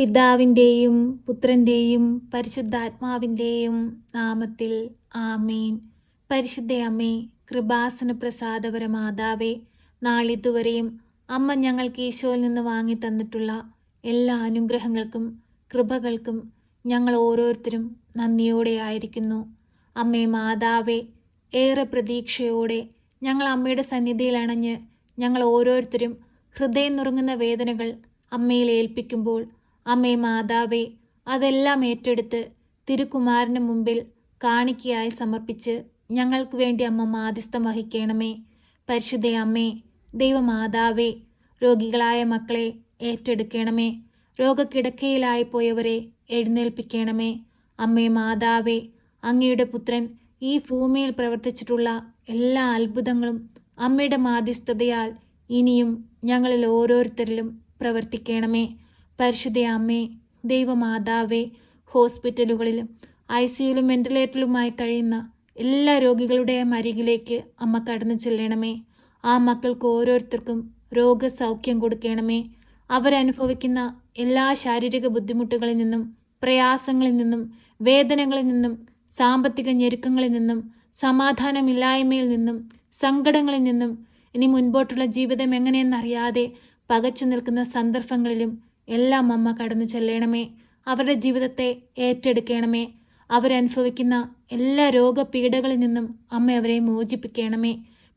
പിതാവിന്റെയും പുത്രന്റെയും പരിശുദ്ധാത്മാവിന്റെയും നാമത്തിൽ ആമേൻ. പരിശുദ്ധ അമ്മേ കൃപാസന പ്രസാദപര മാതാവേ നാളിതുവരെയും അമ്മ ഞങ്ങൾക്ക് ഈശോയിൽ നിന്ന് വാങ്ങി തന്നിട്ടുള്ള എല്ലാ അനുഗ്രഹങ്ങൾക്കും കൃപകൾക്കും ഞങ്ങൾ ഓരോരുത്തരും നന്ദിയോടെ ആയിരിക്കുന്നു. അമ്മേ മാതാവേ ഏറെ പ്രതീക്ഷയോടെ ഞങ്ങൾ അമ്മയുടെ സന്നിധിയിൽ അണഞ്ഞ് ഞങ്ങൾ ഓരോരുത്തരും ഹൃദയം നുറുങ്ങുന്ന വേദനകൾ അമ്മയിൽ ഏൽപ്പിക്കുമ്പോൾ അമ്മേ മാതാവേ അതെല്ലാം ഏറ്റെടുത്ത് തിരുക്കുമാരന് മുമ്പിൽ കാണിക്കയായി സമർപ്പിച്ച് ഞങ്ങൾക്ക് വേണ്ടി അമ്മ മാധ്യസ്ഥം വഹിക്കണമേ. പരിശുദ്ധ അമ്മേ ദൈവമാതാവേ രോഗികളായ മക്കളെ ഏറ്റെടുക്കണമേ. രോഗക്കിടക്കയിലായി പോയവരെ എഴുന്നേൽപ്പിക്കണമേ. അമ്മേ മാതാവേ അങ്ങയുടെ പുത്രൻ ഈ ഭൂമിയിൽ പ്രവർത്തിച്ചിട്ടുള്ള എല്ലാ അത്ഭുതങ്ങളും അമ്മയുടെ മാധ്യസ്ഥതയാൽ ഇനിയും ഞങ്ങളിൽ ഓരോരുത്തരിലും പ്രവർത്തിക്കണമേ. പരിശുദ്ധ അമ്മേ ദൈവമാതാവേ ഹോസ്പിറ്റലുകളിലും ഐ സിയുലും വെന്റിലേറ്ററിലുമായി കഴിയുന്ന എല്ലാ രോഗികളുടെയും അരികിലേക്ക് അമ്മ കടന്നു ചെല്ലണമേ. ആ മക്കൾക്ക് ഓരോരുത്തർക്കും രോഗസൗഖ്യം കൊടുക്കണമേ. അവരനുഭവിക്കുന്ന എല്ലാ ശാരീരിക ബുദ്ധിമുട്ടുകളിൽ നിന്നും പ്രയാസങ്ങളിൽ നിന്നും വേദനകളിൽ നിന്നും സാമ്പത്തിക ഞെരുക്കങ്ങളിൽ നിന്നും സമാധാനമില്ലായ്മയിൽ നിന്നും സങ്കടങ്ങളിൽ നിന്നും ഇനി മുൻപോട്ടുള്ള ജീവിതം എങ്ങനെയെന്നറിയാതെ പകച്ചു നിൽക്കുന്ന സന്ദർഭങ്ങളിലും എല്ലാം അമ്മ കടന്നു ചെല്ലണമേ. അവരുടെ ജീവിതത്തെ ഏറ്റെടുക്കണമേ. അവരനുഭവിക്കുന്ന എല്ലാ രോഗപീഠകളിൽ നിന്നും അമ്മ അവരെ മോചിപ്പിക്കണമേ.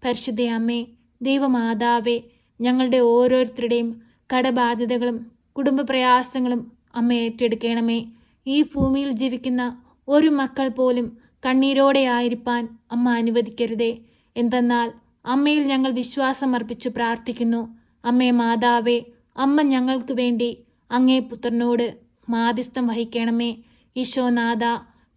പരിശുദ്ധ അമ്മേ ദൈവമാതാവേ ഞങ്ങളുടെ ഓരോരുത്തരുടെയും കടബാധ്യതകളും കുടുംബ പ്രയാസങ്ങളും അമ്മ ഏറ്റെടുക്കണമേ. ഈ ഭൂമിയിൽ ജീവിക്കുന്ന ഒരു മക്കൾ പോലും കണ്ണീരോടെ ആയിരിക്കാൻ അമ്മ അനുവദിക്കരുതേ. എന്തെന്നാൽ അമ്മയിൽ ഞങ്ങൾ വിശ്വാസമർപ്പിച്ചു പ്രാർത്ഥിക്കുന്നു. അമ്മേ മാതാവേ അമ്മ ഞങ്ങൾക്ക് വേണ്ടി അങ്ങേ പുത്രനോട് മാധ്യസ്ഥം വഹിക്കണമേ. ഈശോനാഥ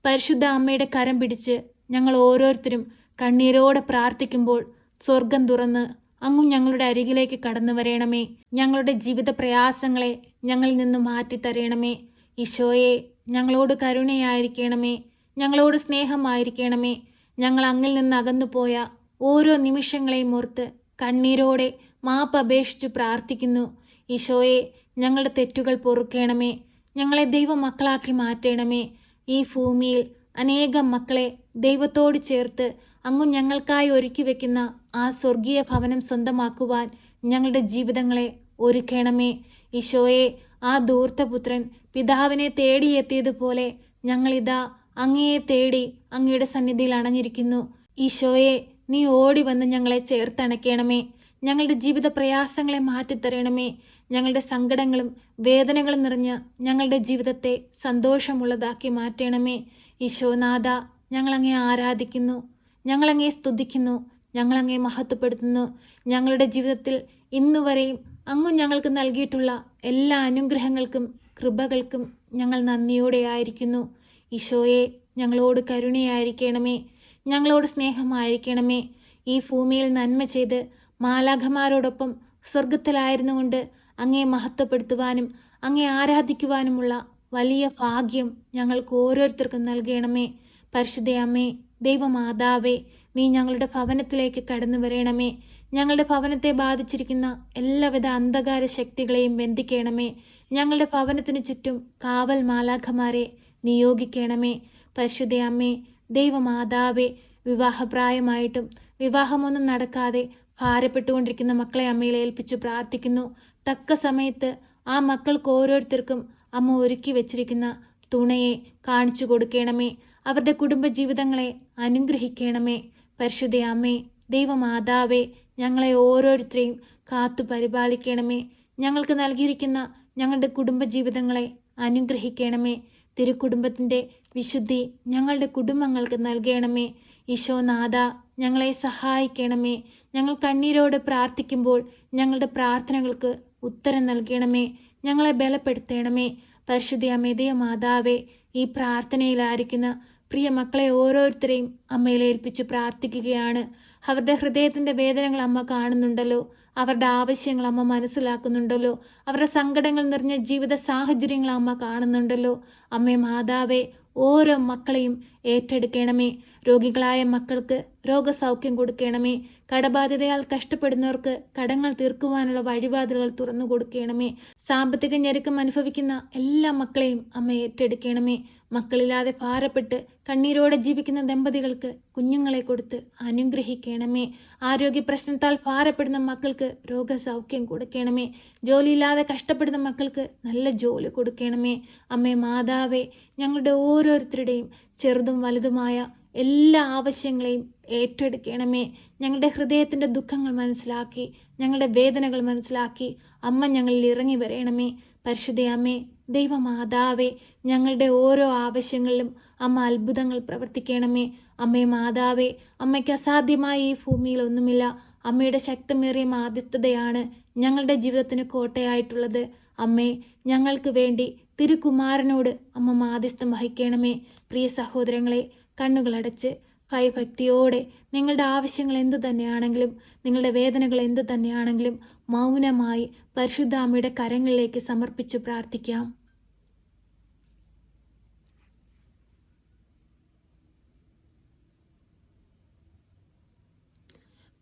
പരിശുദ്ധ അമ്മയുടെ കരം പിടിച്ച് ഞങ്ങൾ ഓരോരുത്തരും കണ്ണീരോടെ പ്രാർത്ഥിക്കുമ്പോൾ സ്വർഗം തുറന്ന് അങ്ങും ഞങ്ങളുടെ അരികിലേക്ക് കടന്നു വരയണമേ ഞങ്ങളുടെ ജീവിത പ്രയാസങ്ങളെ ഞങ്ങളിൽ നിന്ന് മാറ്റിത്തരയണമേ ഈശോയെ ഞങ്ങളോട് കരുണയായിരിക്കണമേ. ഞങ്ങളോട് സ്നേഹമായിരിക്കണമേ. ഞങ്ങൾ അങ്ങിൽ നിന്ന് അകന്നുപോയ ഓരോ നിമിഷങ്ങളെയും ഓർത്ത് കണ്ണീരോടെ മാപ്പ് അപേക്ഷിച്ചു പ്രാർത്ഥിക്കുന്നു. ഈശോയെ ഞങ്ങളുടെ തെറ്റുകൾ പൊറുക്കണമേ. ഞങ്ങളെ ദൈവമക്കളാക്കി മാറ്റണമേ. ഈ ഭൂമിയിൽ അനേകം മക്കളെ ദൈവത്തോട് ചേർത്ത് അങ്ങു ഞങ്ങൾക്കായി ഒരുക്കി വെക്കുന്ന ആ സ്വർഗീയ ഭവനം സ്വന്തമാക്കുവാൻ ഞങ്ങളുടെ ജീവിതങ്ങളെ ഒരുക്കണമേ. ഈശോയെ ആ ധൂർത്തപുത്രൻ പിതാവിനെ തേടിയെത്തിയതുപോലെ ഞങ്ങളിതാ അങ്ങയെ തേടി അങ്ങയുടെ സന്നിധിയിൽ അണഞ്ഞിരിക്കുന്നു. ഈശോയെ നീ ഓടി വന്ന് ഞങ്ങളെ ചേർത്തണയ്ക്കണമേ ഞങ്ങളുടെ ജീവിത പ്രയാസങ്ങളെ മാറ്റിത്തരണമേ. ഞങ്ങളുടെ സങ്കടങ്ങളും വേദനകളും നിറഞ്ഞ ഞങ്ങളുടെ ജീവിതത്തെ സന്തോഷമുള്ളതാക്കി മാറ്റണമേ. ഈശോനാഥ ഞങ്ങളങ്ങെ ആരാധിക്കുന്നു. ഞങ്ങളങ്ങേ സ്തുതിക്കുന്നു. ഞങ്ങളങ്ങെ മഹത്വപ്പെടുത്തുന്നു. ഞങ്ങളുടെ ജീവിതത്തിൽ ഇന്നുവരെയും അങ്ങും ഞങ്ങൾക്ക് നൽകിയിട്ടുള്ള എല്ലാ അനുഗ്രഹങ്ങൾക്കും കൃപകൾക്കും ഞങ്ങൾ നന്ദിയോടെ ആയിരിക്കുന്നു. ഈശോയെ ഞങ്ങളോട് കരുണയായിരിക്കണമേ. ഞങ്ങളോട് സ്നേഹമായിരിക്കണമേ. ഈ ഭൂമിയിൽ നന്മ ചെയ്ത് മാലാഖമാരോടൊപ്പം സ്വർഗത്തിലായിരുന്നുകൊണ്ട് അങ്ങേ മഹത്വപ്പെടുത്തുവാനും അങ്ങേ ആരാധിക്കുവാനുമുള്ള വലിയ ഭാഗ്യം ഞങ്ങൾക്ക് ഓരോരുത്തർക്കും നൽകണമേ. പരിശുദ്ധയമ്മേ ദൈവമാതാവേ നീ ഞങ്ങളുടെ ഭവനത്തിലേക്ക് കടന്നു വരണമേ. ഞങ്ങളുടെ ഭവനത്തെ ബാധിച്ചിരിക്കുന്ന എല്ലാവിധ അന്ധകാര ശക്തികളെയും ബന്ധിക്കണമേ. ഞങ്ങളുടെ ഭവനത്തിനു ചുറ്റും കാവൽ മാലാഖമാരെ നിയോഗിക്കണമേ. പരിശുദ്ധയമ്മേ ദൈവമാതാവേ വിവാഹപ്രായമായിട്ടും വിവാഹമൊന്നും നടക്കാതെ ഭാരപ്പെട്ടുകൊണ്ടിരിക്കുന്ന മക്കളെ അമ്മയിൽ ഏൽപ്പിച്ചു പ്രാർത്ഥിക്കുന്നു. തക്ക സമയത്ത് ആ മക്കൾക്ക് ഓരോരുത്തർക്കും അമ്മ ഒരുക്കി വെച്ചിരിക്കുന്ന തുണയെ കാണിച്ചു കൊടുക്കണമേ. അവരുടെ കുടുംബജീവിതങ്ങളെ അനുഗ്രഹിക്കണമേ. പരിശുദ്ധ അമ്മേ ദൈവമാതാവേ ഞങ്ങളെ ഓരോരുത്തരെയും കാത്തു പരിപാലിക്കണമേ. ഞങ്ങൾക്ക് നൽകിയിരിക്കുന്ന ഞങ്ങളുടെ കുടുംബജീവിതങ്ങളെ അനുഗ്രഹിക്കണമേ. തിരുക്കുടുംബത്തിന്റെ വിശുദ്ധി ഞങ്ങളുടെ കുടുംബങ്ങൾക്ക് നൽകണമേ. ഈശോനാഥ ഞങ്ങളെ സഹായിക്കണമേ. ഞങ്ങൾ കണ്ണീരോട് പ്രാർത്ഥിക്കുമ്പോൾ ഞങ്ങളുടെ പ്രാർത്ഥനകൾക്ക് ഉത്തരം നൽകണമേ. ഞങ്ങളെ ബലപ്പെടുത്തണമേ. പരിശുദ്ധി അമേതയ മാതാവേ ഈ പ്രാർത്ഥനയിലായിരിക്കുന്ന പ്രിയ മക്കളെ ഓരോരുത്തരെയും അമ്മയിൽ ഏൽപ്പിച്ച് പ്രാർത്ഥിക്കുകയാണ്. അവരുടെ ഹൃദയത്തിന്റെ വേദനകൾ അമ്മ കാണുന്നുണ്ടല്ലോ. അവരുടെ ആവശ്യങ്ങൾ അമ്മ മനസ്സിലാക്കുന്നുണ്ടല്ലോ. അവരുടെ സങ്കടങ്ങൾ നിറഞ്ഞ ജീവിത സാഹചര്യങ്ങൾ അമ്മ കാണുന്നുണ്ടല്ലോ. അമ്മേ മാതാവേ ഓരോ മക്കളെയും ഏറ്റെടുക്കണമേ. രോഗികളായ മക്കൾക്ക് രോഗസൗഖ്യം കൊടുക്കണമേ. കടബാധ്യതയാൽ കഷ്ടപ്പെടുന്നവർക്ക് കടങ്ങൾ തീർക്കുവാനുള്ള വഴിവാതിലുകൾ തുറന്നു കൊടുക്കണമേ. സാമ്പത്തിക ഞെരുക്കം അനുഭവിക്കുന്ന എല്ലാ മക്കളെയും അമ്മ ഏറ്റെടുക്കണമേ. മക്കളില്ലാതെ ഭാരപ്പെട്ട് കണ്ണീരോടെ ജീവിക്കുന്ന ദമ്പതികൾക്ക് കുഞ്ഞുങ്ങളെ കൊടുത്ത് അനുഗ്രഹിക്കണമേ. ആരോഗ്യ പ്രശ്നത്താൽ ഭാരപ്പെടുന്ന മക്കൾക്ക് രോഗസൗഖ്യം കൊടുക്കണമേ. ജോലിയില്ലാതെ കഷ്ടപ്പെടുന്ന മക്കൾക്ക് നല്ല ജോലി കൊടുക്കണമേ. അമ്മേ മാതാവേ ഞങ്ങളുടെ ഓരോരുത്തരുടെയും ചെറുതും വലുതുമായ എല്ലാ ആവശ്യങ്ങളെയും ഏറ്റെടുക്കണമേ. ഞങ്ങളുടെ ഹൃദയത്തിന്റെ ദുഃഖങ്ങൾ മനസ്സിലാക്കി ഞങ്ങളുടെ വേദനകൾ മനസ്സിലാക്കി അമ്മ ഞങ്ങളിൽ ഇറങ്ങി വരണമേ. പരിശുദ്ധ അമ്മേ ദൈവമാതാവേ ഞങ്ങളുടെ ഓരോ ആവശ്യങ്ങളിലും അമ്മ അത്ഭുതങ്ങൾ പ്രവർത്തിക്കണമേ. അമ്മേ മാതാവേ അമ്മയ്ക്ക് അസാധ്യമായ ഈ ഭൂമിയിൽ ഒന്നുമില്ല. അമ്മയുടെ ശക്തമേറിയ മാധ്യസ്ഥതയാണ് ഞങ്ങളുടെ ജീവിതത്തിന് കോട്ടയായിട്ടുള്ളത്. അമ്മേ ഞങ്ങൾക്ക് വേണ്ടി തിരുകുമാരനോട് അമ്മ മാധ്യസ്ഥം വഹിക്കണമേ. പ്രിയ സഹോദരങ്ങളെ കണ്ണുകളടച്ച് ഭയഭക്തിയോടെ നിങ്ങളുടെ ആവശ്യങ്ങൾ എന്തു തന്നെയാണെങ്കിലും നിങ്ങളുടെ വേദനകൾ എന്തു തന്നെയാണെങ്കിലും മൗനമായി പരിശുദ്ധ അമ്മയുടെ കരങ്ങളിലേക്ക് സമർപ്പിച്ച് പ്രാർത്ഥിക്കാം.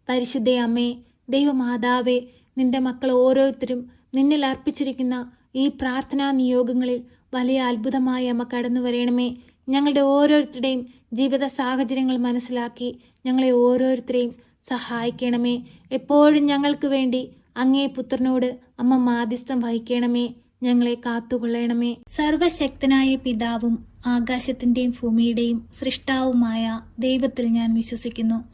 പരിശുദ്ധ അമ്മേ ദൈവമാതാവേ നിന്റെ മക്കൾ ഓരോരുത്തരും നിന്നിൽ അർപ്പിച്ചിരിക്കുന്ന ഈ പ്രാർത്ഥനാ നിയോഗങ്ങളിൽ വലിയ അത്ഭുതമായി അമ്മ കടന്നു വരണമേ ഞങ്ങളുടെ ഓരോരുത്തരുടെയും ജീവിത സാഹചര്യങ്ങൾ മനസ്സിലാക്കി ഞങ്ങളെ ഓരോരുത്തരെയും സഹായിക്കണമേ. എപ്പോഴും ഞങ്ങൾക്ക് വേണ്ടി അങ്ങേ പുത്രനോട് അമ്മ മാധ്യസ്ഥം വഹിക്കണമേ. ഞങ്ങളെ കാത്തുകൊള്ളണമേ. സർവശക്തനായ പിതാവും ആകാശത്തിന്റെയും ഭൂമിയുടെയും സൃഷ്ടാവുമായ ദൈവത്തിൽ ഞാൻ വിശ്വസിക്കുന്നു.